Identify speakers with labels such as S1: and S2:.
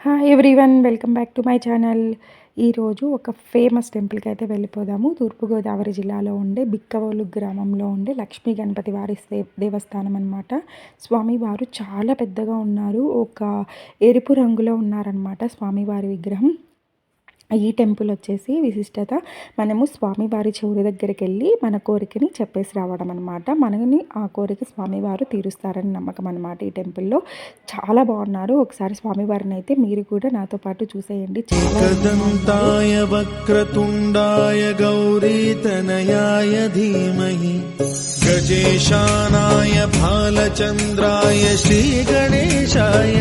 S1: Hi everyone welcome back to my channel ఈరోజు ఒక famous టెంపుల్కి అయితే వెళ్ళిపోదాము. తూర్పుగోదావరి జిల్లాలో ఉండే బిక్కవోలు గ్రామంలో ఉండే లక్ష్మీ గణపతి వారి దేవస్థానం అనమాట స్వామివారు చాలా పెద్దగా ఉన్నారు. ఒక ఎరుపు రంగులో ఉన్నారనమాట స్వామివారి విగ్రహం. ఈ టెంపుల్ వచ్చేసి విశిష్టత మనము స్వామివారి చెవుల దగ్గరికి వెళ్ళి మన కోరికని చెప్పేసి రావడం అనమాట మనని ఆ కోరిక స్వామివారు తీరుస్తారని నమ్మకం అనమాట ఈ టెంపుల్లో. చాలా బాగున్నారు. ఒకసారి స్వామివారిని అయితే మీరు కూడా నాతో పాటు చూసేయండి.
S2: గజేషానాయ భాలచంద్రాయ ధీమహి. బాలచంద్రాయ శ్రీ గణేశాయ